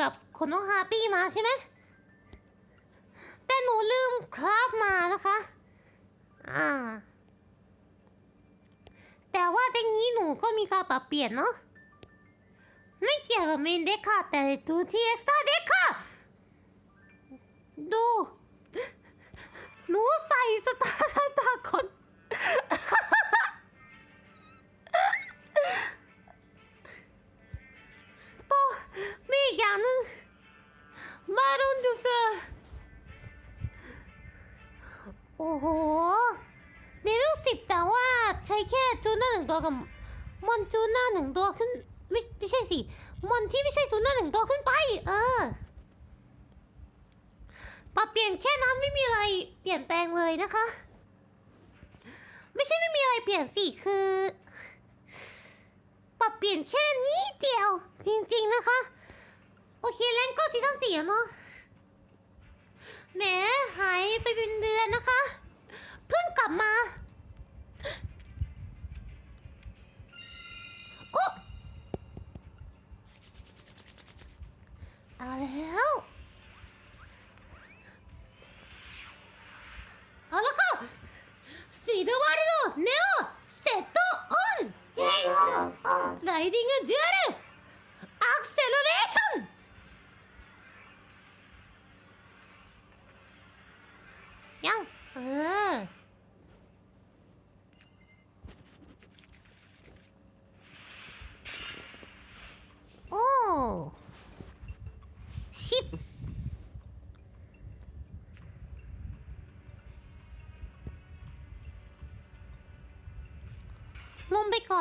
แบบขนนกฮาปี้มาใช่ไหมแต่หนูลืมคราฟมานะคะ อ่า แต่ว่าเด็กนี้หนูก็มีการปรับเปลี่ยนเนาะ ไม่เกี่ยวกับเมนเด็กค่ะ แต่ดูที่เอ็กซ์ตร้าเด็กค่ะ ดู หนูใส่สตาร์ตาคน โอ้มีอีกอย่างหนึงบารุนดูเฟอร์โอ้โหเลเวลสิบแต่ว่าใช้แค่จูน่าหนึ่งตัวกับมอนจูน่าหนึ่งตัวขึ้นไม่ไม่ใช่สิมอนที่ไม่ใช่จูน่าหนึ่งตัวขึ้นไป เออปรับเปลี่ยนแค่นั้นไม่มีอะไรเปลี่ยนแปลงเลยนะคะ ไม่ใช่ไม่มีอะไรเปลี่ยนสิคือ ปรับเปลี่ยนแค่นี้เดียว จริงๆนะคะ โอเคเล่นก็ซีซั่นสี่เนาะแหมหายไปเป็นเดือนนะคะ เพิ่งกลับมา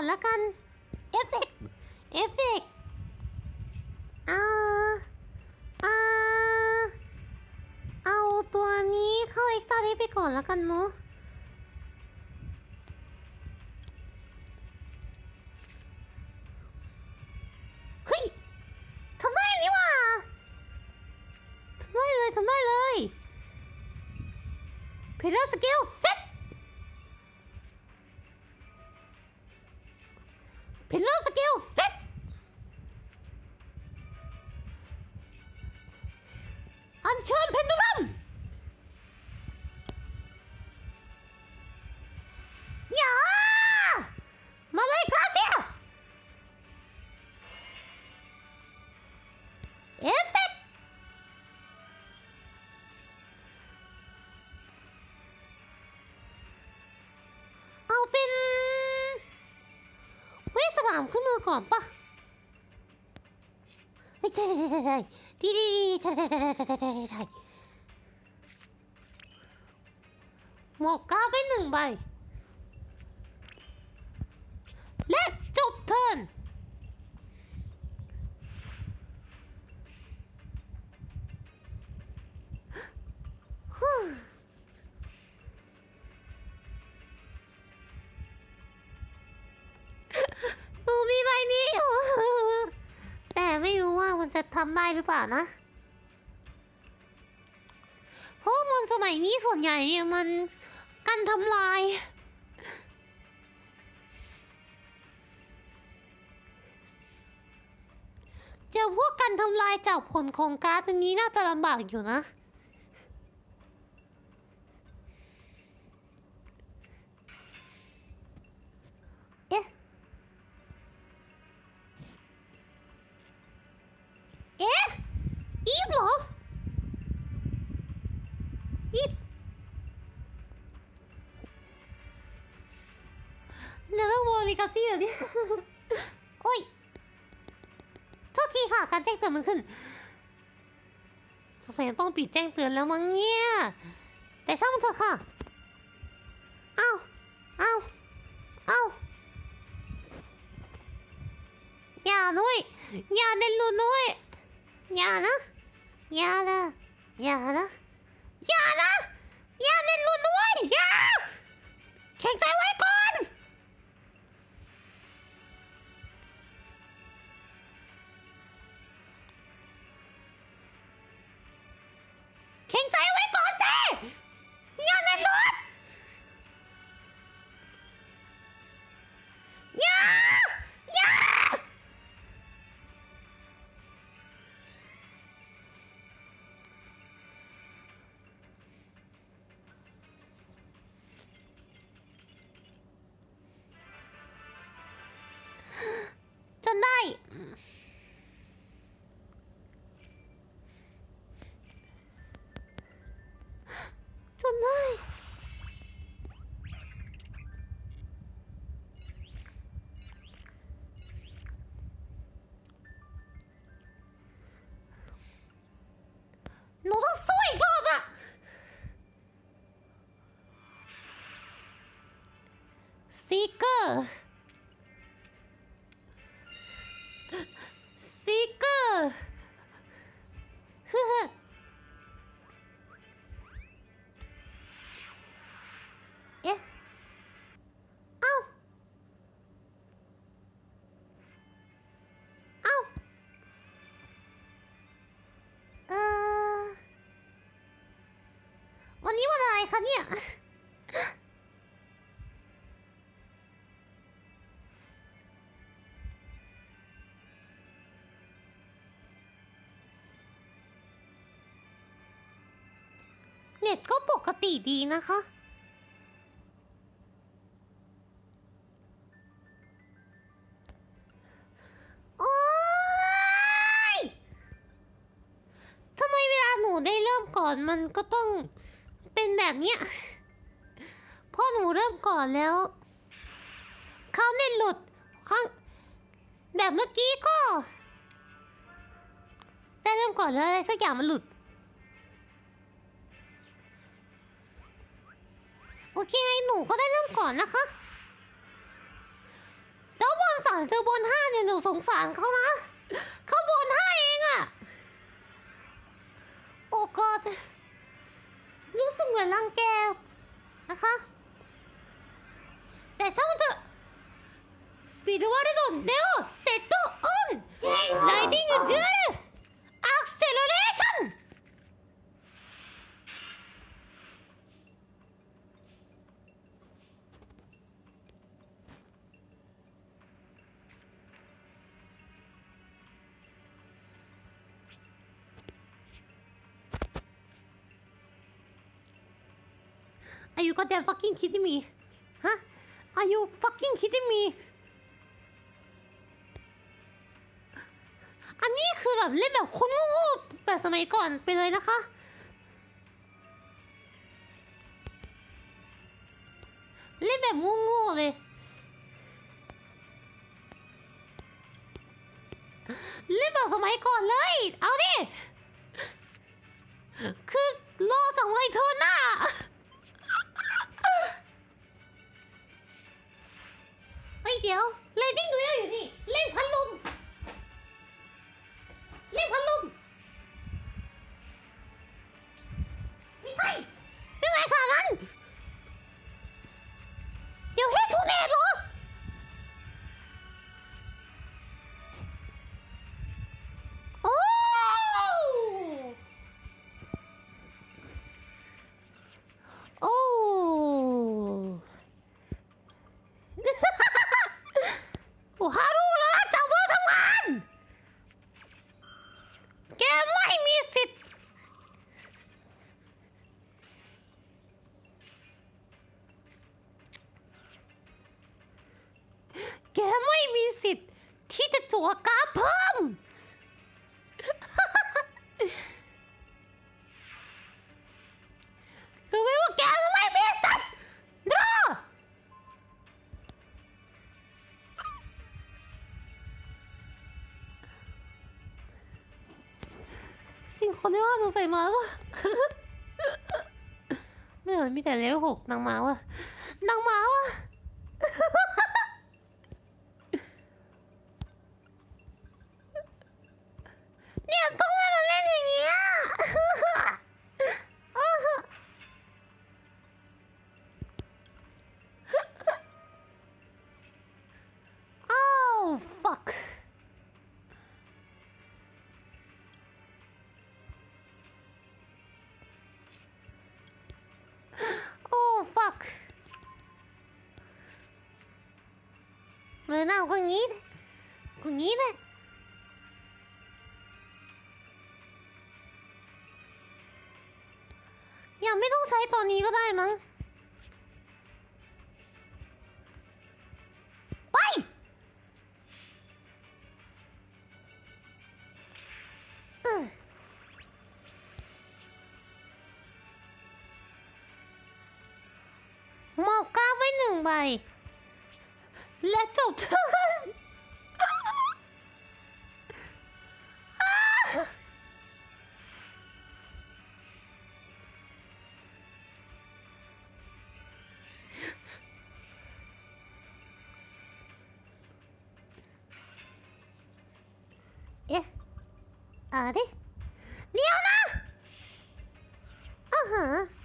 อนแล้วกัน เอฟเฟกเอฟเฟกอ่าอ่าเอาตัวนี้เข้าเอ็กซ์ตร้าได้ไปก่อนแล้วกันเนาะเฮ้ยทำได้นี่ว่าทำได้เลยทำได้เลยเพลเลอร์สเกลเเป็นเวสสามขึ้นมาก่อนปะใช่ใช่ใช่ใช่ใช่ดีดีดีใช่ใช่ใช่ใช่ใช่ใช่ใช่หมวกเก้าเป็นหนึ่งใบ หรือเปล่านะ เพราะมอนสมัยนี้ส่วนใหญ่เนี่ยมันกันทำลาย เจอพวกกันทำลายจากผลของการ์ดอันนี้น่าจะลำบากอยู่นะ เอ๊ะ เอ๊ะ อีฟเหรอ อีฟเนเวอร์โวลิกาซี่เหรอเนี่ย โอ้ย โทษทีค่ะ การแจ้งเตือน มันขึ้นสงสัยต้องปิดแจ้งเตือนแล้วมั้งเนี่ย แต่ช่างมันเถอะค่ะ เอ้า เอ้า เอ้า อย่าด้วย อย่าเล่นลูนด้วย อย่านะ อย่านะ อย่านะ อย่านะ อย่าเล่นลูนด้วย อย่าแข็งใจไとない。じゃない。行こう อะไรคะเนี่ย เน็ตก็ปกติดีนะคะโอ๊ยทำไมเวลาหนูได้เริ่มก่อนมันก็ต้อง เป็นแบบเนี้ยพราะหนูเริ่มก่อนแล้วเขาเน็ตหลุดครั้งแบบเมื่อกี้ก็ได้เริ่มก่อนแล้วอะไรสักอย่างมันหลุด โอเคไงหนูก็ได้เริ่มก่อนนะคะแล้วบนสามเจอบนห้าเนี่ยหนูสงสารเขานะเขาบนห้าเองอะโอ้กอด รู้สึกเหมือนรังแกนะคะ แต่ช่างมันเถอะสปีดวอร์ดอนเดียวเซตโตออนไลดิ้งเจอร์อักเซลเลชัน Are you goddamn fucking kidding me? ฮะ Are you fucking kidding me? อันนี้คือแบบเล่นแบบคนโง่ๆแบบสมัยก่อนไปเลยนะคะเล่นแบบโง่ๆเลย เล่นแบบสมัยก่อนเลย เอาดิ คือรอสองร้อยเทิร์นน่ะ เดี๋ยวเลยวิ่ง จั่วกาเพิ่ม รู้ไหมว่าแกไม่มีสิทธิ์รอสิ่งคนที่ว่าหนูใส่มาวะไม่เหมือนมีแต่เลเวลหกนางมาวะนางมาวะ เลยน้าก็งี้เลยก็งี้เลยยังไม่ต้องใช้ตอนนี้ก็ได้มั้ง ไป เออหมอบก้าวไว้หนึ่งใบ Let up! えあれ？リオナ？あはん？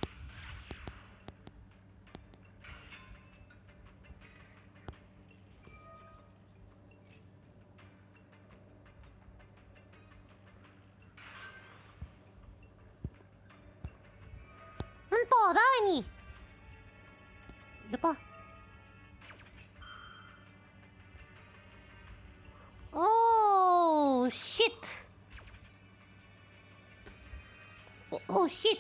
Oh, shit.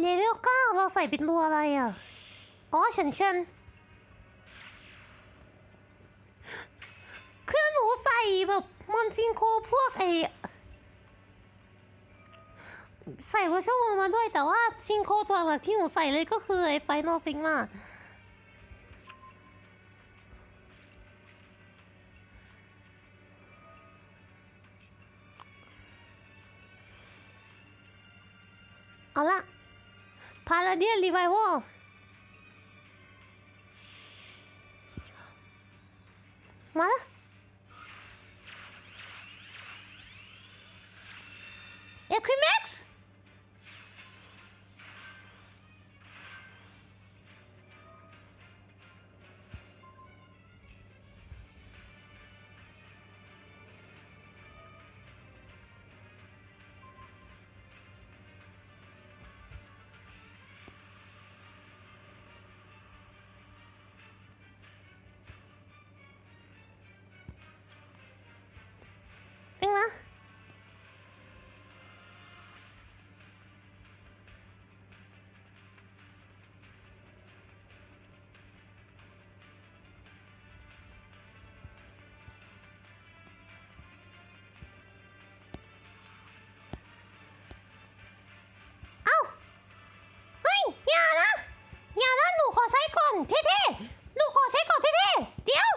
เลเวลเก้าเราใส่เป็นตัวอะไรอะ อ๋อฉันฉันคือหนูใส่แบบมอนซิงโคพวกไอ ใส่เวอร์ชันมาด้วย แต่ว่าซิงโคตัวหลักที่หนูใส่เลยก็คือไอไฟนอลซิงมาเอาละพาราเดียนรีไวโวมาละ Equimax? Vem ขอใช้ก่อนเท่ๆหนูขอใช้ก่อนเท่ๆเดี๋ยว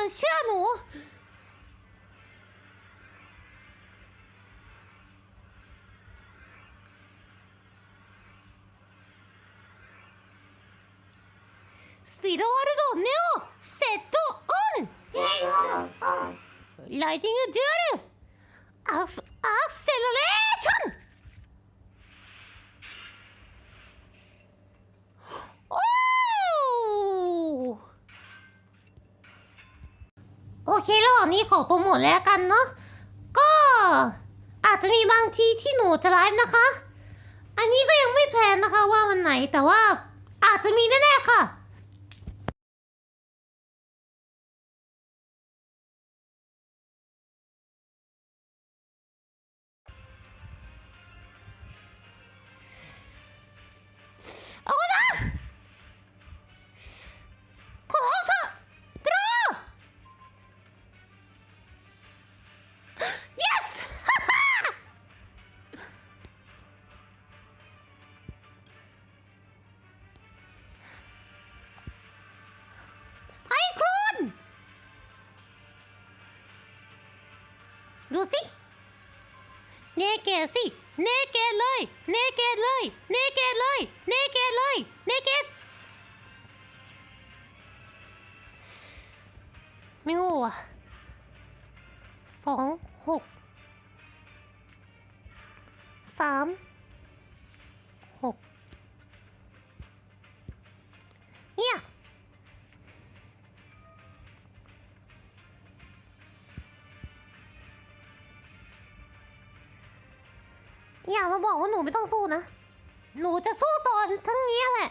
分シュスピードワルドネオセットオン。ライティングデュアル！アアクセルレー！ เครอบนี้ขอโปรโมทแล้วกันเนาะก็อาจจะมีบางทีที่หนูจะไลฟ์นะคะ อันนี้ก็ยังไม่แพลนนะคะว่าวันไหนแต่ว่าอาจจะมีแน่ๆค่ะ ดูสิเนเกตสิเนเกตเลยเนเกตเลยเนเกตเลยเนเกตเลยเนเกตไม่งูอะสองหกสาม อย่ามาบอกว่าหนูไม่ต้องสู้นะ หนูจะสู้ตอนทั้งนี้แหละ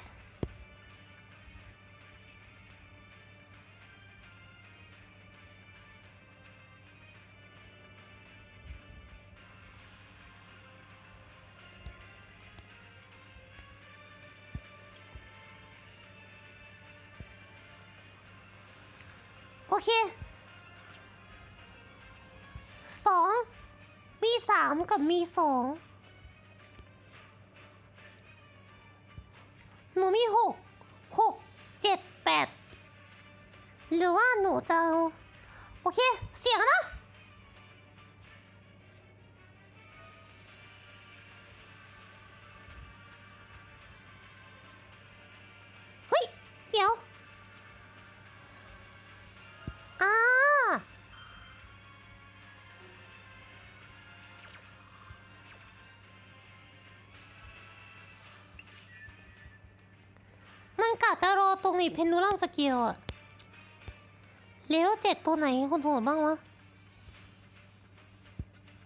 โอเคสองมีสามกับมีสอง มีหกหกเจ็ดแปดหรือว่าหนูจะเอาโอเค เสียงนะเฮ้ย เดี๋ยว จะรอตรงนี้เพนดูลัมสเกลอะเลเวลเจ็ดตัวไหนคนโหดบ้างวะ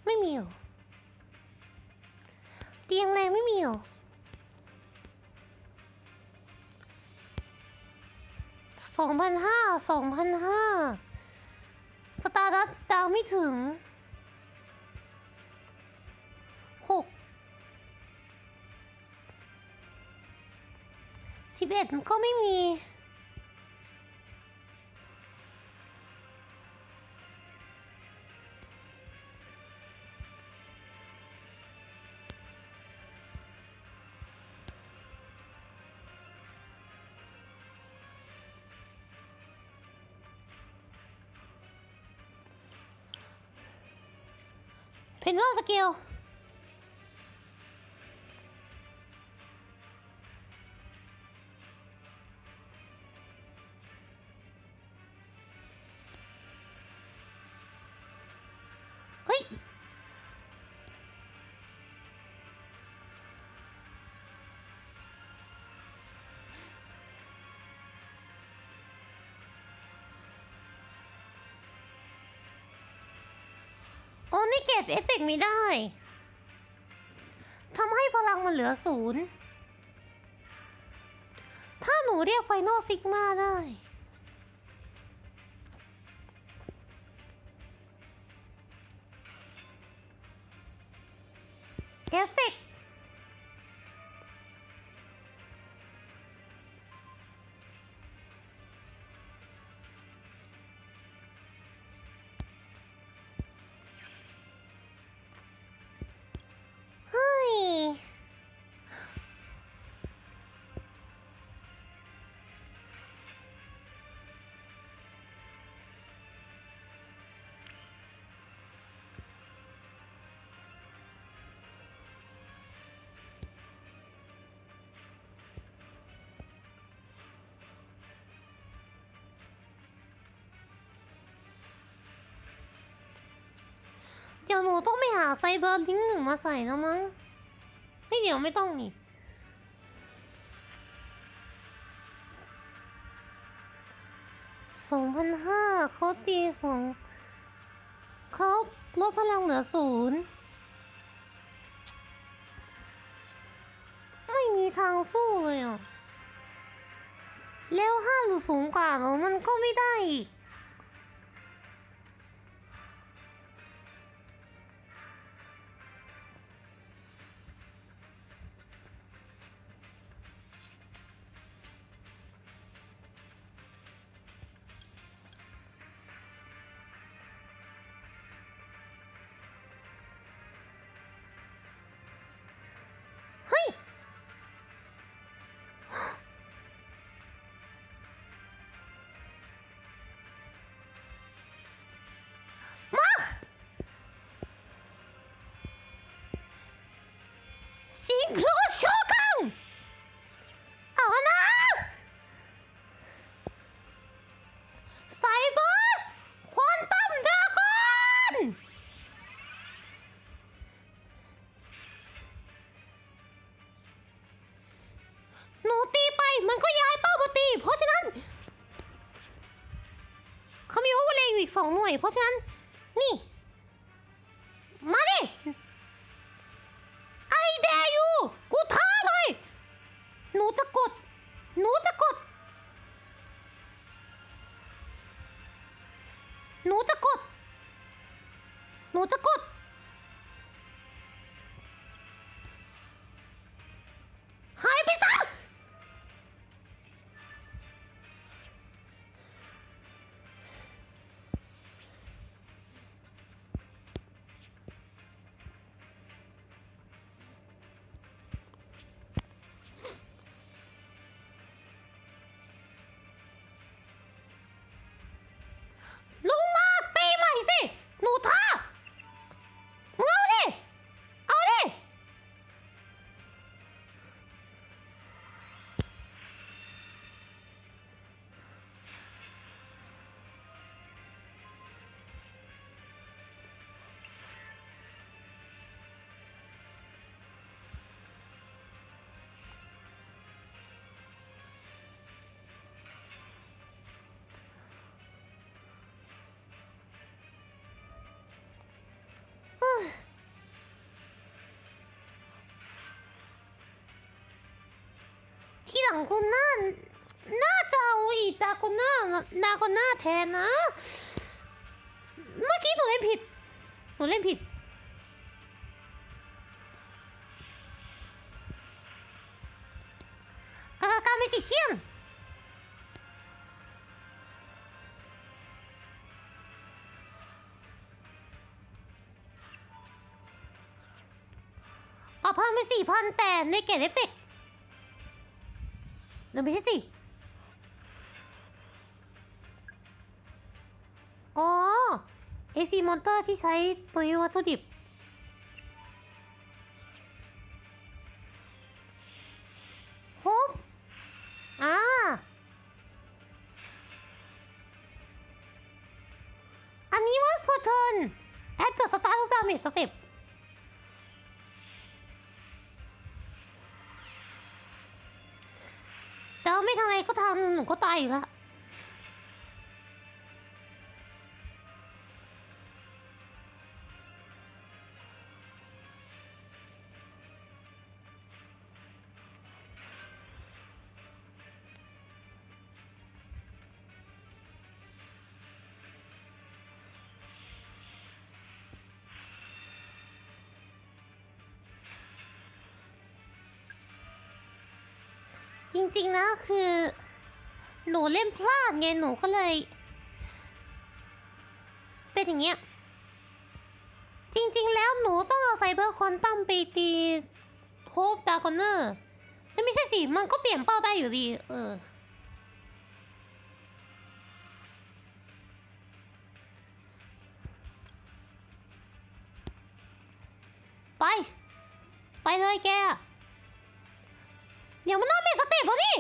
ไม่มีเหรอเตียงแรงไม่มีหรอสองพันห้าสองพันห้าสตาร์ดัตดาวไม่ถึง สิบเอ็ดก็ไม่มี เพนโลสเกล นี่เก็บเอฟเฟกต์ไม่ได้ทำให้พลังมันเหลือศูนย์ถ้าหนูเรียกไฟนอลซิกมาได้ เอฟเฟก ดี๋ยวหนูต้องไปหาไซเบอร์ลิงหนึ่งมาใส่แล้วมั้งเฮ้ยเดี๋ยวไม่ต้องนี่สองพันห้าเขาตีสองเขาลดพลังเหลือศูนย์ไม่มีทางสู้เลยอะ แล้วห้าหรือสูงกว่าแล้วมันก็ไม่ได้อีก ซิงโครโชกังเอานะไซเบอร์สควอนตัมดราก้อนหนูตีไปมันก็ย้ายเป้ามาตี เพราะฉะนั้น เขามีโอเวอร์เลย์อยู่อีกสองหน่วย เพราะฉะนั้น หนูจะกด งคุณน่าน่าจะเอาอีดาโกน่าดาโกน่าแทนนะ เมื่อกี้หนูเล่นผิดหนูเล่นผิด กากาเมจิเชียนปรับเพิ่มเป็นสี่พันแต่ในเกตเอฟเฟกต์ เดินไปที่สิ อ๋อ AC มอนเตอร์ที่ใช้ตัวนี้วัตถุดิบ ไม่ทำอะไรก็ทำหนูก็ตายอยู่แล้วจริงๆนะคือ หนูเล่นพลาดไงหนูก็เลย เป็นอย่างเงี้ย จริงๆแล้วหนูต้องเอาไซเบอร์คอนตัมไปตีโฮปดากอนเนอร์ไม่ใช่สิ มันก็เปลี่ยนเป้าได้อยู่ดี เออไป ไปเลยแก เดี๋ยวมันน่ามีสเต็ปแล้วนี่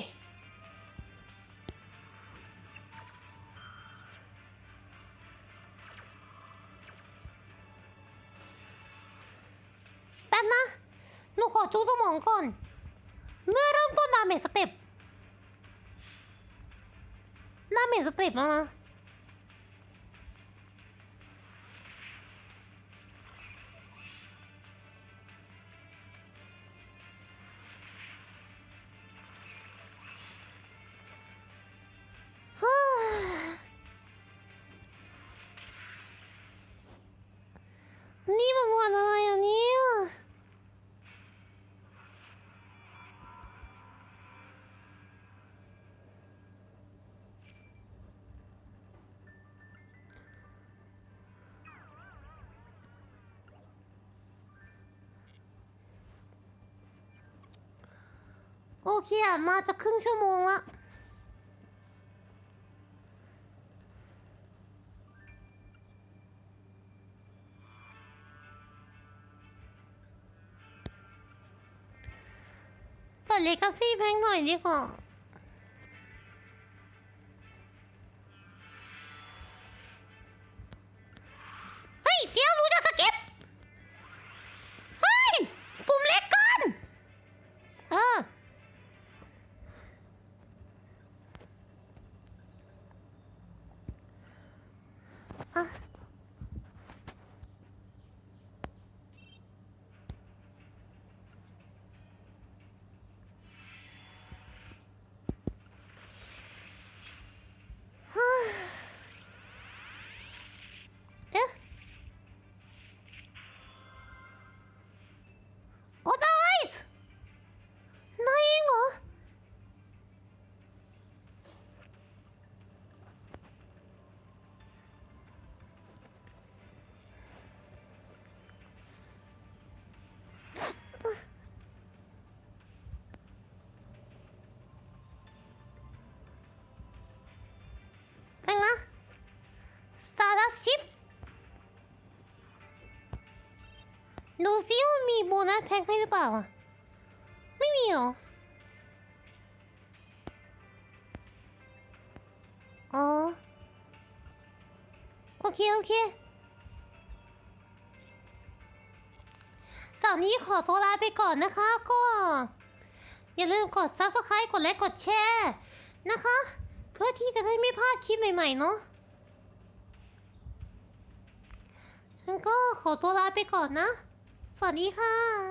ป๊บนะหนูขอจูสมองก่อน เมื่อเริ่มต้นดาเมจสเต็ปดาเมจสเต็ปแล้วนะนี่มันวันอะไรอะนี่ เคอะมาจะครึ่งชั่วโมงละเปิดเลกาซี่แพงหน่อยดีกว่า ซิว่ามีโบนัสแพ็คให้หรือเปล่า ไม่มีหรอ อ๋อ โอเค โอเคสาร์นี้ขอตัวลาไปก่อนนะคะ ก็ อย่าลืมกด subscribe กดไลค์กดแชร์นะคะ เพื่อที่จะได้ไม่พลาดคลิปใหม่ๆเนาะฉันก็ขอตัวลาไปก่อนนะ สวัสดีค่ะ